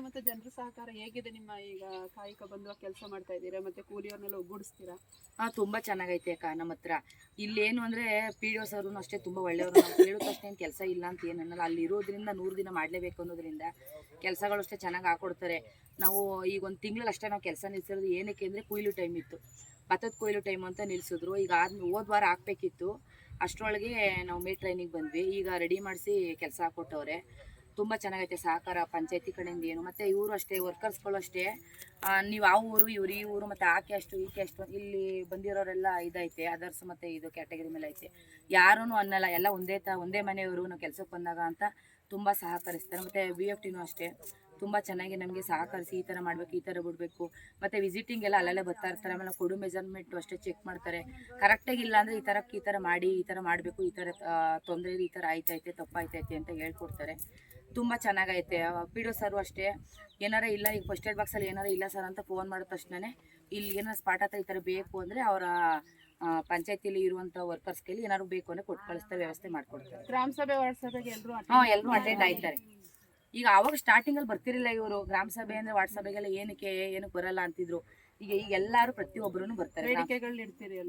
ಮತ್ತೆ ಜನರ ಸಹಕಾರ ಹೇಗಿದೆ ನಿಮ್ಮ ಈಗ ಕಾಯಕ ಬಂಧುವ ಕೆಲಸ ಮಾಡ್ತಾ ಇದ್ದೀರಾ? ಮತ್ತೆ ಕೂಲಿಯವ್ರನ್ನೆಲ್ಲ ಒಗ್ಗೂಡಿಸ್ತೀರಾ? ಹಾ, ತುಂಬಾ ಚೆನ್ನಾಗೈತೆ ಅಕ್ಕ ನಮ್ಮ ಹತ್ರ. ಇಲ್ಲೇನು ಅಂದ್ರೆ ಪಿ ಡಿ ಅವರು ಅಷ್ಟೇ ತುಂಬಾ ಒಳ್ಳೆಯವರು ಕೇಳಿದ ಏನು ಕೆಲಸ ಇಲ್ಲ ಅಂತ ಏನನ್ನಲ್ಲ ಅಲ್ಲಿ ಇರೋದ್ರಿಂದ ನೂರು ದಿನ ಮಾಡಲೇಬೇಕು ಅನ್ನೋದ್ರಿಂದ ಕೆಲಸಗಳು ಅಷ್ಟೇ ಚೆನ್ನಾಗಿ ಹಾಕೊಡ್ತಾರೆ. ನಾವು ಈಗ ಒಂದು ತಿಂಗಳಲ್ಲಿ ಅಷ್ಟೇ ನಾವು ಕೆಲಸ ನಿಲ್ಸಿರೋದು ಏನಕ್ಕೆ ಅಂದರೆ ಕೊಯ್ಲು ಟೈಮ್ ಇತ್ತು. ಭತ್ತದ ಕೊಯ್ಲು ಟೈಮ್ ಅಂತ ನಿಲ್ಸಿದ್ರು. ಈಗ ಆದ್ಮೇಲೆ ಹೋದ ವಾರ ಹಾಕ್ಬೇಕಿತ್ತು. ಅಷ್ಟರೊಳಗೆ ನಾವು ಮೇ ಟ್ರೈನಿಗೆ ಬಂದ್ವಿ. ಈಗ ರೆಡಿ ಮಾಡಿಸಿ ಕೆಲಸ ಹಾಕೊಟ್ಟವ್ರೆ. ತುಂಬ ಚೆನ್ನಾಗೈತೆ ಸಹಕಾರ ಪಂಚಾಯತಿ ಕಡೆಯಿಂದ ಏನು. ಮತ್ತು ಇವರು ಅಷ್ಟೇ ವರ್ಕರ್ಸ್ಗಳು ಅಷ್ಟೇ. ನೀವು ಆ ಊರು, ಇವ್ರು ಈ ಊರು, ಮತ್ತು ಆಕೆ ಅಷ್ಟು, ಈಕೆ ಅಷ್ಟು ಇಲ್ಲಿ ಬಂದಿರೋರೆಲ್ಲ ಇದೈತೆ ಅದರ್ಸ್ ಮತ್ತು ಇದು ಕ್ಯಾಟಗರಿ ಮೇಲೆ ಐತೆ. ಯಾರೂ ಅನ್ನಲ್ಲ, ಎಲ್ಲ ಒಂದೇ ತ, ಒಂದೇ ಮನೆಯವರು ನಾವು ಕೆಲಸಕ್ಕೆ ಬಂದಾಗ ಅಂತ ತುಂಬ ಸಹಕರಿಸ್ತಾರೆ. ಮತ್ತು ಬಿ ಎಫ್ ಟಿನೂ ಅಷ್ಟೇ. ತುಂಬ ಚೆನ್ನಾಗಿ ನಮಗೆ ಸಹಕರಿಸಿ ಈ ಥರ ಮಾಡಬೇಕು, ಈ ಥರ ಬಿಡಬೇಕು. ಮತ್ತು ವಿಸಿಟಿಂಗ್ ಎಲ್ಲ ಅಲ್ಲಲ್ಲೇ ಬರ್ತಾ ಇರ್ತಾರೆ. ಆಮೇಲೆ ಕೊಡು ಮೆಜರ್ಮೆಂಟು ಅಷ್ಟೇ ಚೆಕ್ ಮಾಡ್ತಾರೆ. ಕರೆಕ್ಟಾಗಿ ಇಲ್ಲ ಅಂದರೆ ಈ ಥರಕ್ಕೆ ಈ ಥರ ಮಾಡಿ, ಈ ಥರ ಮಾಡಬೇಕು, ಈ ಥರ ತೊಂದರೆ ಈ ಥರ ಆಯ್ತೈತೆ, ತಪ್ಪಾಯ್ತೈತೆ ಅಂತ ಹೇಳ್ಕೊಡ್ತಾರೆ. ತುಂಬ ಚೆನ್ನಾಗೈತೆ. ಪಿ ಡಿ ಸರು ಅಷ್ಟೇ. ಏನಾರ ಇಲ್ಲ ಈಗ ಫಸ್ಟ್ ಏಡ್ ಬಾಕ್ಸಲ್ಲಿ ಏನಾರ ಇಲ್ಲ ಸರ್ ಅಂತ ಫೋನ್ ಮಾಡಿದ ತಕ್ಷಣ ಇಲ್ಲಿ ಏನಾರ ಸ್ಪಾಟ್ ಹತ್ರ ಈ ಥರ ಬೇಕು ಅಂದರೆ ಅವರ ಪಂಚಾಯತಿಲಿ ಇರುವಂಥ ವರ್ಕರ್ಸ್ ಕೈಲಿ ಏನಾದ್ರು ಬೇಕು ಅಂದರೆ ಕೊಟ್ಟು ಕಳಿಸ್ತಾರೆ ವ್ಯವಸ್ಥೆ ಮಾಡಿಕೊಡ್ತಾರೆ. ಗ್ರಾಮ ಸಭೆ ವಾರ್ಡ್ ಸಭೆಗೆ ಎಲ್ಲರೂ ಹಾಂ ಎಲ್ಲರೂ ಅಟೆಂಡ್ ಆಯ್ತಾರೆ. ಈಗ ಅವಾಗ ಸ್ಟಾರ್ಟಿಂಗಲ್ಲಿ ಬರ್ತಿರಲಿಲ್ಲ ಇವರು ಗ್ರಾಮ ಸಭೆ ಅಂದರೆ ವಾರ್ಡ್ ಸಭೆಗೆಲ್ಲ ಏನಕ್ಕೆ ಏನಕ್ಕೆ ಬರಲ್ಲ ಅಂತಿದ್ರು. ಈಗ ಈಗ ಎಲ್ಲರೂ ಪ್ರತಿಯೊಬ್ಬರೂ ಬರ್ತಾರೆ.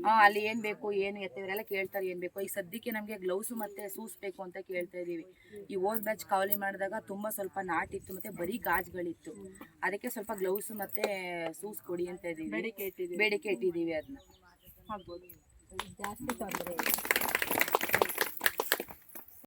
ಹಾಂ ಅಲ್ಲಿ ಏನು ಬೇಕು ಏನು ಎತ್ತಿದ್ರೆಲ್ಲ ಕೇಳ್ತಾರೆ ಏನ್ ಬೇಕು. ಈಗ ಸದ್ಯಕ್ಕೆ ನಮಗೆ ಗ್ಲೌಸ್ ಮತ್ತೆ ಸೂಸ್ ಬೇಕು ಅಂತ ಕೇಳ್ತಾ ಇದೀವಿ. ಈ ಓದ್ ಬ್ಯಾಚ್ ಕಾವಲಿ ಮಾಡಿದಾಗ ತುಂಬಾ ಸ್ವಲ್ಪ ನಾಟಿತ್ತು ಮತ್ತೆ ಬರೀ ಗಾಜ್ಗಳಿತ್ತು. ಅದಕ್ಕೆ ಸ್ವಲ್ಪ ಗ್ಲೌಸ್ ಮತ್ತೆ ಸೂಸ್ ಕೊಡಿ ಅಂತ ಇದೀವಿ. ಬೇಡಿಕೆ ಇಟ್ಟಿದ್ದೀವಿ ಅದನ್ನ ಜಾಸ್ತಿ ತೊಂದರೆ